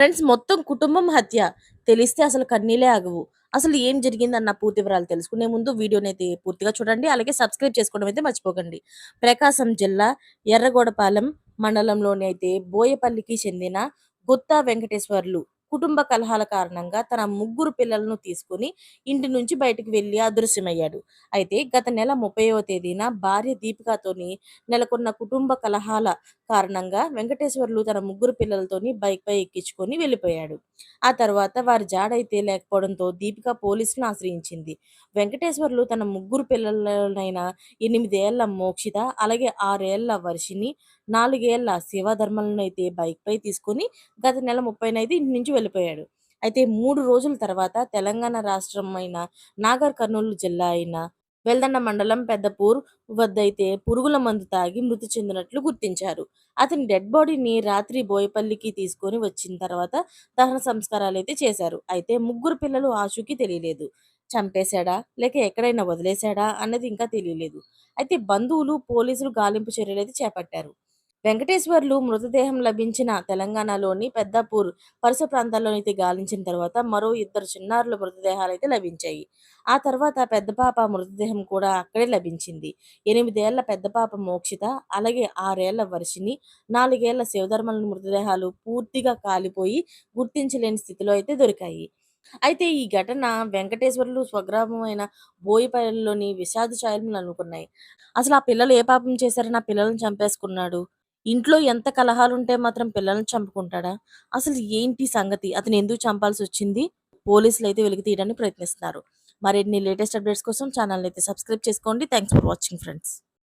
Friends మొత్తం కుటుంబం హత్య. తెలిస్తే అసలు కన్నీలే ఆగవు. అసలు ఏం జరిగిందన్న పూర్తి వివరాలు తెలుసుకునే ముందు వీడియోనైతే పూర్తిగా చూడండి. అలాగే సబ్స్క్రైబ్ చేసుకోవడం అయితే మర్చిపోకండి. ప్రకాశం జిల్లా ఎర్రగోడపాలెం మండలంలోని అయితే బోయపల్లికి చెందిన గుత్తా వెంకటేశ్వర్లు కుటుంబ కలహాల కారణంగా తన ముగ్గురు పిల్లలను తీసుకుని ఇంటి నుంచి బయటకు వెళ్ళి అదృశ్యమయ్యాడు. అయితే గత నెల ముప్పైవ తేదీన భార్య దీపికతోని నెలకొన్న కుటుంబ కలహాల కారణంగా వెంకటేశ్వర్లు తన ముగ్గురు పిల్లలతోని బైక్ పై ఎక్కించుకొని వెళ్ళిపోయాడు. ఆ తర్వాత వారి జాడైతే లేకపోవడంతో దీపిక పోలీసులను ఆశ్రయించింది. వెంకటేశ్వర్లు తన ముగ్గురు పిల్లలనైన ఎనిమిదేళ్ళ మోక్షిత అలాగే ఆరేళ్ళ వర్షిని నాలుగేళ్ళ శివధర్మలను అయితే బైక్ పై గత నెల ముప్పైనైదు ఇంటి నుంచి వెళ్ళిపోయాడు. అయితే మూడు రోజుల తర్వాత తెలంగాణ రాష్ట్రం అయిన నాగర్ కర్నూలు జిల్లా అయిన వెల్దండ మండలం పెద్దపూర్ వద్ద అయితే పురుగుల మందు తాగి మృతి చెందినట్లు గుర్తించారు. అతని డెడ్ బాడీని రాత్రి బోయపల్లికి తీసుకొని వచ్చిన తర్వాత దహన సంస్కారాలు అయితే చేశారు. అయితే ముగ్గురు పిల్లలు ఆశుకి తెలియలేదు. చంపేశాడా? లేక ఎక్కడైనా వదిలేశాడా? అన్నది ఇంకా తెలియలేదు. అయితే బంధువులు పోలీసులు గాలింపు చర్యలు అయితే చేపట్టారు. వెంకటేశ్వర్లు మృతదేహం లభించిన తెలంగాణలోని పెద్దపూర్ పరుస ప్రాంతాల్లో అయితే గాలించిన తర్వాత మరో ఇద్దరు చిన్నారుల మృతదేహాలు అయితే లభించాయి. ఆ తర్వాత పెద్ద పాప మృతదేహం కూడా అక్కడే లభించింది. ఎనిమిదేళ్ళ పెద్ద పాప మోక్షిత అలాగే ఆరేళ్ళ వర్షిని నాలుగేళ్ళ శివధర్మల మృతదేహాలు పూర్తిగా కాలిపోయి గుర్తించలేని స్థితిలో అయితే దొరికాయి. అయితే ఈ ఘటన వెంకటేశ్వర్లు స్వగ్రామమైన బోయిపల్లిలోని విషాద ఛాయలను అనుకున్నాయి అసలు ఆ పిల్లలు ఏ పాపం చేశారని ఆ పిల్లలను చంపేసుకున్నాడు? ఇంట్లో ఎంత కలహాలుంటే మాత్రం పిల్లల్ని చంపుకుంటాడా? అసలు ఏంటి సంగతి? అతను ఎందుకు చంపాల్సి వచ్చింది పోలీసులు అయితే వెలికి తీయడానికి ప్రయత్నిస్తున్నారు. మరిన్ని లేటెస్ట్ అప్డేట్స్ కోసం ఛానల్ అయితే సబ్స్క్రైబ్ చేసుకోండి. Thanks for watching friends.